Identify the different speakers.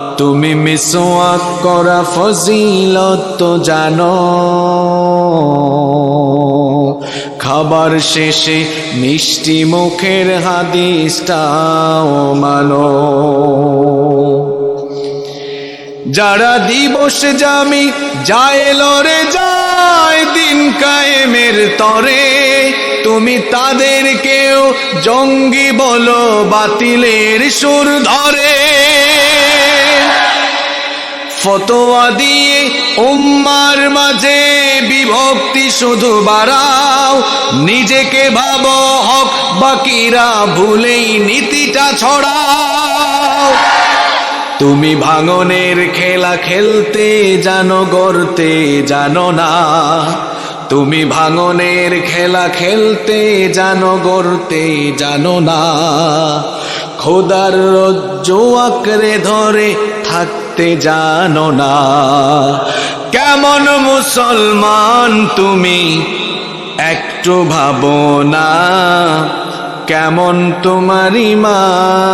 Speaker 1: তুমি মিসওয়াক করা ফজিলত জানো। খাবার শেষে মিষ্টি মুখের হাদিসটাও মানো। যারা দিবস জামি যায় লরে যায় দিন কায়েমের তরে, তুমি তাদেরকেও জঙ্গি বলো বাতিলের সুর ধরে। ফতোয়া দিয়ে উম্মার মাঝে বিভক্তি শুধু বাড়াও। নিজেকে ভাবো হক বাকিরা ভুলেই নীতিটা ছড়াও। তুমি ভাঙনের খেলা খেলতে জানো, গড়তে জানো না। তুমি ভাঙনের খেলা খেলতে জানো, গড়তে জানো না। খোদার রজ্জু আঁকড়ে ধরে থাকতে জানো না। কেমন মুসলমান তুমি একটু ভাবো না। কেমন তোমার ইমান?